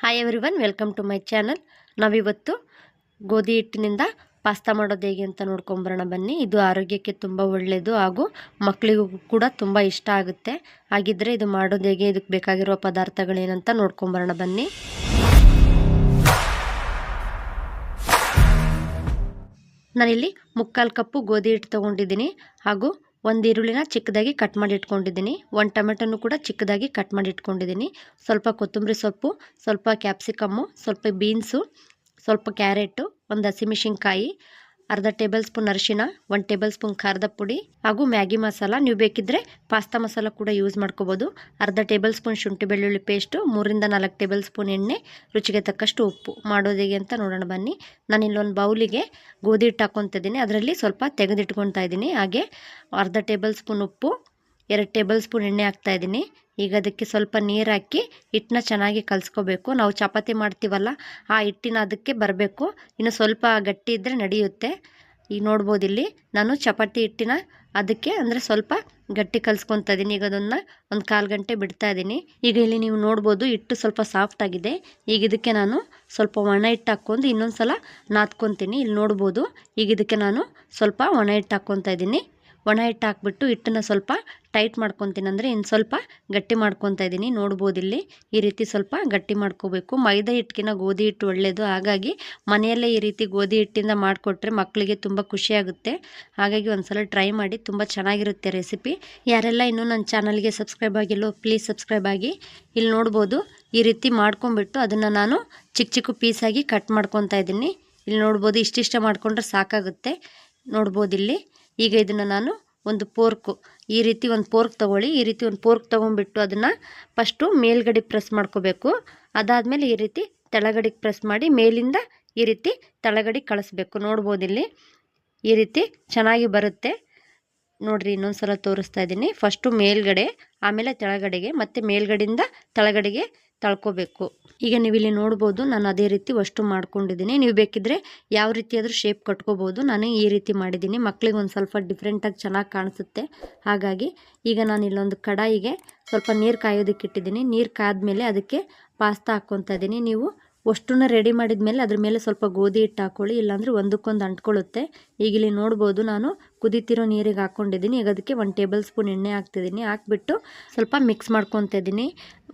Hi everyone welcome to my channel ನಾವಿವತ್ತು ಗೋಧಿ ಹಿಟ್ಟಿನಿಂದ ಪಾಸ್ತಾ ಮಾಡೋದು ಹೇಗೆ ಅಂತ ನೋಡ್ಕೊಂಬರೋಣ ಬನ್ನಿ. ಇದು ಆರೋಗ್ಯಕ್ಕೆ ತುಂಬ ಒಳ್ಳೆಯದು ಹಾಗೂ ಮಕ್ಕಳಿಗೂ ಕೂಡ ತುಂಬ ಇಷ್ಟ ಆಗುತ್ತೆ. ಹಾಗಿದ್ರೆ ಇದು ಮಾಡೋದು ಹೇಗೆ, ಇದಕ್ಕೆ ಬೇಕಾಗಿರುವ ಪದಾರ್ಥಗಳೇನಂತ ನೋಡ್ಕೊಂಬರೋಣ ಬನ್ನಿ. ನಾನಿಲ್ಲಿ ಮುಕ್ಕಾಲು ಕಪ್ಪು ಗೋಧಿ ಹಿಟ್ಟು ತೊಗೊಂಡಿದ್ದೀನಿ ಹಾಗೂ ಒಂದು ಈರುಳ್ಳಿನ ಚಿಕ್ಕದಾಗಿ ಕಟ್ ಮಾಡಿ ಇಟ್ಕೊಂಡಿದ್ದೀನಿ. ಒಂದು ಟೊಮೆಟೊನು ಕೂಡ ಚಿಕ್ಕದಾಗಿ ಕಟ್ ಮಾಡಿ ಇಟ್ಕೊಂಡಿದ್ದೀನಿ. ಸ್ವಲ್ಪ ಕೊತ್ತಂಬರಿ ಸೊಪ್ಪು, ಸ್ವಲ್ಪ ಕ್ಯಾಪ್ಸಿಕಮ್ಮು ಸ್ವಲ್ಪ ಬೀನ್ಸು ಸ್ವಲ್ಪ ಕ್ಯಾರೆಟು ಒಂದು ಹಸಿಮೆಣಸಿನ್ಕಾಯಿ ಅರ್ಧ ಟೇಬಲ್ ಸ್ಪೂನ್ ಅರಿಶಿನ ಒಂದು ಟೇಬಲ್ ಸ್ಪೂನ್ ಖಾರದ ಪುಡಿ ಹಾಗೂ ಮ್ಯಾಗಿ ಮಸಾಲ. ನೀವು ಬೇಕಿದ್ದರೆ ಪಾಸ್ತಾ ಮಸಾಲ ಕೂಡ ಯೂಸ್ ಮಾಡ್ಕೋಬೋದು. ಅರ್ಧ ಟೇಬಲ್ ಸ್ಪೂನ್ ಶುಂಠಿ ಬೆಳ್ಳುಳ್ಳಿ ಪೇಸ್ಟು ಮೂರಿಂದ ನಾಲ್ಕು ಟೇಬಲ್ ಸ್ಪೂನ್ ಎಣ್ಣೆ, ರುಚಿಗೆ ತಕ್ಕಷ್ಟು ಉಪ್ಪು. ಮಾಡೋದು ಹೇಗೆ ಅಂತ ನೋಡೋಣ ಬನ್ನಿ. ನಾನು ಇಲ್ಲೊಂದು ಬೌಲಿಗೆ ಗೋಧಿ ಹಿಟ್ಟು ಹಾಕ್ಕೊತಿದ್ದೀನಿ ಅದರಲ್ಲಿ ಸ್ವಲ್ಪ ತೆಗೆದಿಟ್ಕೊತಾ ಇದ್ದೀನಿ. ಹಾಗೆ ಅರ್ಧ ಟೇಬಲ್ ಸ್ಪೂನ್ ಉಪ್ಪು ಎರಡು ಟೇಬಲ್ ಸ್ಪೂನ್ ಎಣ್ಣೆ ಹಾಕ್ತಾ ಇದ್ದೀನಿ. ಈಗ ಅದಕ್ಕೆ ಸ್ವಲ್ಪ ನೀರು ಹಾಕಿ ಹಿಟ್ಟನ್ನ ಚೆನ್ನಾಗಿ ಕಲಿಸ್ಕೋಬೇಕು. ನಾವು ಚಪಾತಿ ಮಾಡ್ತೀವಲ್ಲ, ಆ ಹಿಟ್ಟಿನ ಅದಕ್ಕೆ ಬರಬೇಕು. ಇನ್ನು ಸ್ವಲ್ಪ ಗಟ್ಟಿ ಇದ್ದರೆ ನಡೆಯುತ್ತೆ. ಈಗ ನೋಡ್ಬೋದು ಇಲ್ಲಿ, ನಾನು ಚಪಾತಿ ಹಿಟ್ಟಿನ ಅದಕ್ಕೆ ಅಂದರೆ ಸ್ವಲ್ಪ ಗಟ್ಟಿ ಕಲಿಸ್ಕೊತಾ ಇದ್ದೀನಿ. ಈಗ ಅದನ್ನು ಒಂದು ಕಾಲು ಗಂಟೆ ಬಿಡ್ತಾ ಇದ್ದೀನಿ. ಈಗ ಇಲ್ಲಿ ನೀವು ನೋಡ್ಬೋದು ಹಿಟ್ಟು ಸ್ವಲ್ಪ ಸಾಫ್ಟ್ ಆಗಿದೆ. ಈಗ ಇದಕ್ಕೆ ನಾನು ಸ್ವಲ್ಪ ಒಣ ಹಿಟ್ಟು ಹಾಕ್ಕೊಂಡು ಇನ್ನೊಂದು ಸಲ ನಾದ್ಕೊತೀನಿ. ಇಲ್ಲಿ ನೋಡ್ಬೋದು, ಈಗ ಇದಕ್ಕೆ ನಾನು ಸ್ವಲ್ಪ ಒಣ ಹಿಟ್ಟು ಹಾಕ್ಕೊತಾ ಇದ್ದೀನಿ. ಒಣ ಹಿಟ್ಟು ಹಾಕ್ಬಿಟ್ಟು ಹಿಟ್ಟನ್ನು ಸ್ವಲ್ಪ ಟೈಟ್ ಮಾಡ್ಕೊತೀನಿ ಅಂದರೆ ಇನ್ನು ಸ್ವಲ್ಪ ಗಟ್ಟಿ ಮಾಡ್ಕೊತಾ ಇದ್ದೀನಿ. ನೋಡ್ಬೋದು ಇಲ್ಲಿ ಈ ರೀತಿ ಸ್ವಲ್ಪ ಗಟ್ಟಿ ಮಾಡ್ಕೋಬೇಕು. ಮೈದಾ ಹಿಟ್ಟಿನ ಗೋಧಿ ಹಿಟ್ಟು ಒಳ್ಳೆಯದು ಹಾಗಾಗಿ ಮನೆಯಲ್ಲೇ ಈ ರೀತಿ ಗೋಧಿ ಹಿಟ್ಟಿಂದ ಮಾಡಿಕೊಟ್ರೆ ಮಕ್ಕಳಿಗೆ ತುಂಬ ಖುಷಿಯಾಗುತ್ತೆ ಹಾಗಾಗಿ ಒಂದ್ಸಲ ಟ್ರೈ ಮಾಡಿ. ತುಂಬ ಚೆನ್ನಾಗಿರುತ್ತೆ ರೆಸಿಪಿ. ಯಾರೆಲ್ಲ ಇನ್ನೂ ನನ್ನ ಚಾನಲ್ಗೆ ಸಬ್ಸ್ಕ್ರೈಬ್ ಆಗಿಲ್ಲೋ ಪ್ಲೀಸ್ ಸಬ್ಸ್ಕ್ರೈಬ್ ಆಗಿ. ಇಲ್ಲಿ ನೋಡ್ಬೋದು ಈ ರೀತಿ ಮಾಡ್ಕೊಂಬಿಟ್ಟು ಅದನ್ನು ನಾನು ಚಿಕ್ಕ ಚಿಕ್ಕ ಪೀಸಾಗಿ ಕಟ್ ಮಾಡ್ಕೊತಾ ಇದ್ದೀನಿ. ಇಲ್ಲಿ ನೋಡ್ಬೋದು ಇಷ್ಟಿಷ್ಟ ಮಾಡಿಕೊಂಡ್ರೆ ಸಾಕಾಗುತ್ತೆ. ನೋಡ್ಬೋದು ಇಲ್ಲಿ. ಈಗ ಇದನ್ನು ನಾನು ಒಂದು ಪೋರ್ಕು ಈ ರೀತಿ ಒಂದು ಪೋರ್ಕ್ ತೊಗೊಳ್ಳಿ, ಈ ರೀತಿ ಒಂದು ಪೋರ್ಕ್ ತೊಗೊಂಡ್ಬಿಟ್ಟು ಅದನ್ನು ಫಸ್ಟು ಮೇಲ್ಗಡೆ ಪ್ರೆಸ್ ಮಾಡ್ಕೋಬೇಕು. ಅದಾದಮೇಲೆ ಈ ರೀತಿ ತಳಗಡೆಗೆ ಪ್ರೆಸ್ ಮಾಡಿ ಮೇಲಿಂದ ಈ ರೀತಿ ತಳಗಡೆ ಕಳಿಸ್ಬೇಕು. ನೋಡ್ಬೋದು ಇಲ್ಲಿ ಈ ರೀತಿ ಚೆನ್ನಾಗಿ ಬರುತ್ತೆ. ನೋಡಿರಿ ಇನ್ನೊಂದು ಸಲ ತೋರಿಸ್ತಾ ಇದ್ದೀನಿ. ಫಸ್ಟು ಮೇಲ್ಗಡೆ, ಆಮೇಲೆ ತೆಳಗಡೆಗೆ, ಮತ್ತು ಮೇಲ್ಗಡೆಯಿಂದ ತಳಗಡೆಗೆ ತಳ್ಕೋಬೇಕು. ಈಗ ನೀವು ಇಲ್ಲಿ ನೋಡ್ಬೋದು ನಾನು ಅದೇ ರೀತಿ ಅಷ್ಟು ಮಾಡ್ಕೊಂಡಿದ್ದೀನಿ. ನೀವು ಬೇಕಿದ್ರೆ ಯಾವ ರೀತಿ ಆದರೂ ಶೇಪ್ ಕಟ್ಕೋಬೋದು. ನಾನು ಈ ರೀತಿ ಮಾಡಿದ್ದೀನಿ. ಮಕ್ಕಳಿಗೆ ಒಂದು ಸ್ವಲ್ಪ ಡಿಫ್ರೆಂಟಾಗಿ ಚೆನ್ನಾಗಿ ಕಾಣಿಸುತ್ತೆ. ಹಾಗಾಗಿ ಈಗ ನಾನು ಇಲ್ಲೊಂದು ಕಡಾಯಿಗೆ ಸ್ವಲ್ಪ ನೀರು ಕಾಯೋದಕ್ಕೆ ಇಟ್ಟಿದ್ದೀನಿ. ನೀರು ಕಾದ್ಮೇಲೆ ಅದಕ್ಕೆ ಪಾಸ್ತಾ ಹಾಕ್ಕೊತಾ ಇದ್ದೀನಿ. ನೀವು ಅಷ್ಟನ್ನ ರೆಡಿ ಮಾಡಿದ ಮೇಲೆ ಅದ್ರ ಮೇಲೆ ಸ್ವಲ್ಪ ಗೋಧಿ ಹಿಟ್ಟು ಹಾಕ್ಕೊಳ್ಳಿ ಇಲ್ಲಾಂದರೆ ಒಂದಕ್ಕೊಂದು ಅಂಟ್ಕೊಳ್ಳುತ್ತೆ. ಈಗ ಇಲ್ಲಿ ನೋಡ್ಬೋದು ನಾನು ಕುದೀತಿರೋ ನೀರಿಗೆ ಹಾಕ್ಕೊಂಡಿದ್ದೀನಿ. ಈಗ ಅದಕ್ಕೆ ಒಂದು ಟೇಬಲ್ ಸ್ಪೂನ್ ಎಣ್ಣೆ ಹಾಕ್ತಿದ್ದೀನಿ. ಹಾಕ್ಬಿಟ್ಟು ಸ್ವಲ್ಪ ಮಿಕ್ಸ್ ಮಾಡ್ಕೊತಾ ಇದ್ದೀನಿ.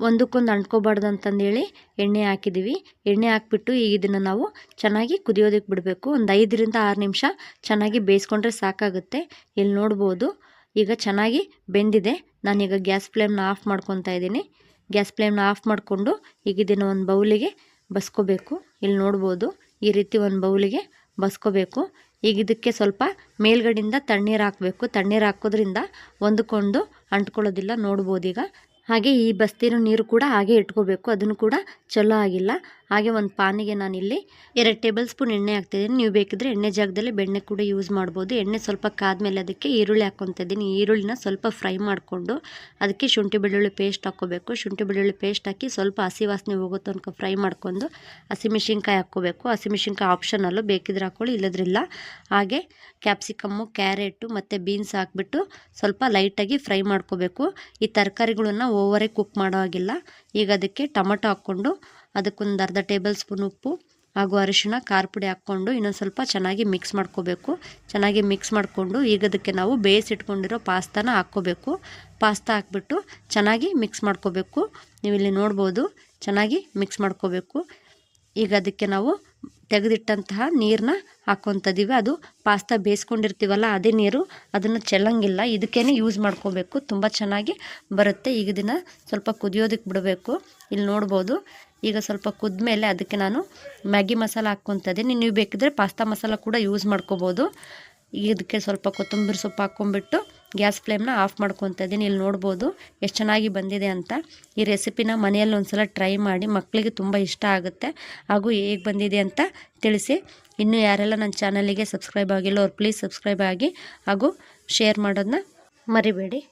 ಒಂದಕ್ಕೊಂದು ಅಂಟ್ಕೋಬಾರ್ದು ಅಂತಂದೇಳಿ ಎಣ್ಣೆ ಹಾಕಿದ್ದೀವಿ ಎಣ್ಣೆ ಹಾಕ್ಬಿಟ್ಟು ಈಗ ಇದನ್ನು ನಾವು ಚೆನ್ನಾಗಿ ಕುದಿಯೋದಕ್ಕೆ ಬಿಡಬೇಕು. ಒಂದು ಐದರಿಂದ ಆರು ನಿಮಿಷ ಚೆನ್ನಾಗಿ ಬೇಯಿಸ್ಕೊಂಡ್ರೆ ಸಾಕಾಗುತ್ತೆ. ಇಲ್ಲಿ ನೋಡ್ಬೋದು. ಈಗ ಚೆನ್ನಾಗಿ ಬೆಂದಿದೆ. ನಾನೀಗ ಗ್ಯಾಸ್ ಫ್ಲೇಮ್ನ ಆಫ್ ಮಾಡ್ಕೊತಾ ಇದ್ದೀನಿ. ಗ್ಯಾಸ್ ಫ್ಲೇಮ್ನ ಆಫ್ ಮಾಡಿಕೊಂಡು ಈಗ ಇದನ್ನು ಒಂದು ಬೌಲಿಗೆ ಬಸ್ಕೋಬೇಕು. ಇಲ್ಲಿ ನೋಡ್ಬೋದು. ಈ ರೀತಿ ಒಂದು ಬೌಲಿಗೆ ಬಸ್ಕೋಬೇಕು. ಈಗ ಇದಕ್ಕೆ ಸ್ವಲ್ಪ ಮೇಲ್ಗಡೆಯಿಂದ ತಣ್ಣೀರು ಹಾಕಬೇಕು. ತಣ್ಣೀರು ಹಾಕೋದ್ರಿಂದ ಒಂದಕ್ಕೊಂದು ಅಂಟ್ಕೊಳ್ಳೋದಿಲ್ಲ ಈಗ ಹಾಗೆ ಈ ಬಸ್ತಿನ ನೀರು ಕೂಡ ಹಾಗೆ ಇಟ್ಕೋಬೇಕು. ಅದನ್ನು ಕೂಡ ಚಲೋ ಆಗಿಲ್ಲ. ಹಾಗೆ ಒಂದು ಪಾನಿಗೆ ಇಲ್ಲಿ ಎರಡು ಟೇಬಲ್ ಸ್ಪೂನ್ ಎಣ್ಣೆ ಹಾಕ್ತಿದ್ದೀನಿ. ನೀವು ಬೇಕಿದ್ರೆ ಎಣ್ಣೆ ಜಾಗದಲ್ಲಿ ಬೆಣ್ಣೆ ಕೂಡ ಯೂಸ್ ಮಾಡ್ಬೋದು. ಎಣ್ಣೆ ಸ್ವಲ್ಪ ಕಾದ್ಮೇಲೆ ಅದಕ್ಕೆ ಈರುಳ್ಳಿ ಹಾಕ್ಕೊತಿದ್ದೀನಿ ಈರುಳ್ಳಿನ ಸ್ವಲ್ಪ ಫ್ರೈ ಮಾಡಿಕೊಂಡು ಅದಕ್ಕೆ ಶುಂಠಿ ಬೆಳ್ಳುಳ್ಳಿ ಪೇಸ್ಟ್ ಹಾಕ್ಕೋಬೇಕು. ಶುಂಠಿ ಬೆಳ್ಳುಳ್ಳಿ ಪೇಸ್ಟ್ ಹಾಕಿ ಸ್ವಲ್ಪ ಹಸಿ ವಾಸನೆ ಹೋಗೋ ತನಕ ಫ್ರೈ ಮಾಡ್ಕೊಂಡು ಹಸಿಮೆಣ್ಸಿನ್ಕಾಯಿ ಹಾಕ್ಕೋಬೇಕು. ಹಸಿಮೆಣ್ಸಿನ್ಕಾಯಿ ಆಪ್ಷನಲ್ಲೂ ಬೇಕಿದ್ರೆ ಹಾಕ್ಕೊಳ್ಳಿ ಇಲ್ಲದ್ರಿಲ್ಲ ಹಾಗೆ ಕ್ಯಾಪ್ಸಿಕಮ್ಮು ಕ್ಯಾರೆಟು ಮತ್ತು ಬೀನ್ಸ್ ಹಾಕ್ಬಿಟ್ಟು ಸ್ವಲ್ಪ ಲೈಟಾಗಿ ಫ್ರೈ ಮಾಡ್ಕೋಬೇಕು. ಈ ತರಕಾರಿಗಳನ್ನು ಓವರೇ ಕುಕ್ ಮಾಡೋ ಹಾಗಿಲ್ಲ. ಈಗ ಅದಕ್ಕೆ ಟೊಮಟೊ ಹಾಕ್ಕೊಂಡು ಅದಕ್ಕೊಂದು ಅರ್ಧ ಟೇಬಲ್ ಸ್ಪೂನ್ ಉಪ್ಪು ಹಾಗೂ ಅರಿಶಿಣ, ಖಾರ ಪುಡಿ ಹಾಕ್ಕೊಂಡು ಇನ್ನೊಂದು ಸ್ವಲ್ಪ ಚೆನ್ನಾಗಿ ಮಿಕ್ಸ್ ಮಾಡ್ಕೋಬೇಕು. ಚೆನ್ನಾಗಿ ಮಿಕ್ಸ್ ಮಾಡಿಕೊಂಡು ಈಗ ಅದಕ್ಕೆ ನಾವು ಬೇಯಿಸಿಟ್ಕೊಂಡಿರೋ ಪಾಸ್ತಾನ ಹಾಕ್ಕೋಬೇಕು. ಪಾಸ್ತಾ ಹಾಕ್ಬಿಟ್ಟು ಚೆನ್ನಾಗಿ ಮಿಕ್ಸ್ ಮಾಡ್ಕೋಬೇಕು. ನೀವು ಇಲ್ಲಿ ನೋಡ್ಬೋದು, ಚೆನ್ನಾಗಿ ಮಿಕ್ಸ್ ಮಾಡ್ಕೋಬೇಕು. ಈಗ ಅದಕ್ಕೆ ನಾವು ತೆಗೆದಿಟ್ಟಂತಹ ನೀರನ್ನ ಹಾಕ್ಕೊತದೀವಿ. ಅದು ಪಾಸ್ತಾ ಬೇಯಿಸ್ಕೊಂಡಿರ್ತೀವಲ್ಲ, ಅದೇ ನೀರು, ಅದನ್ನು ಚೆಲ್ಲಂಗಿಲ್ಲ. ಇದಕ್ಕೇ ಯೂಸ್ ಮಾಡ್ಕೋಬೇಕು. ತುಂಬ ಚೆನ್ನಾಗಿ ಬರುತ್ತೆ. ಈಗ ದಿನ ಸ್ವಲ್ಪ ಕುದಿಯೋದಕ್ಕೆ ಬಿಡಬೇಕು. ಇಲ್ಲಿ ನೋಡ್ಬೋದು ಈಗ ಸ್ವಲ್ಪ ಕುದ್ಮೇಲೆ ಅದಕ್ಕೆ ನಾನು ಮ್ಯಾಗಿ ಮಸಾಲ ಇದ್ದೀನಿ ನೀವು ಬೇಕಿದ್ರೆ ಪಾಸ್ತಾ ಮಸಾಲ ಕೂಡ ಯೂಸ್ ಮಾಡ್ಕೋಬೋದು. ಇದಕ್ಕೆ ಸ್ವಲ್ಪ ಕೊತ್ತಂಬರಿ ಸೊಪ್ಪು ಹಾಕ್ಕೊಂಬಿಟ್ಟು ಗ್ಯಾಸ್ ಫ್ಲೇಮ್ನ ಆಫ್ ಮಾಡ್ಕೊತ ಇದ್ದೀನಿ ಇಲ್ಲಿ ನೋಡ್ಬೋದು ಎಷ್ಟು ಚೆನ್ನಾಗಿ ಬಂದಿದೆ ಅಂತ. ಈ ರೆಸಿಪಿನ ಮನೆಯಲ್ಲಿ ಒಂದು ಸಲ ಟ್ರೈ ಮಾಡಿ ಮಕ್ಕಳಿಗೆ ತುಂಬ ಇಷ್ಟ ಆಗುತ್ತೆ. ಹಾಗೂ ಹೇಗೆ ಬಂದಿದೆ ಅಂತ ತಿಳಿಸಿ. ಇನ್ನೂ ಯಾರೆಲ್ಲ ನನ್ನ ಚಾನಲಿಗೆ ಸಬ್ಸ್ಕ್ರೈಬ್ ಆಗಿಲ್ಲ ಅವ್ರು ಪ್ಲೀಸ್ ಸಬ್ಸ್ಕ್ರೈಬ್ ಆಗಿ ಹಾಗೂ ಶೇರ್ ಮಾಡೋದನ್ನ ಮರಿಬೇಡಿ.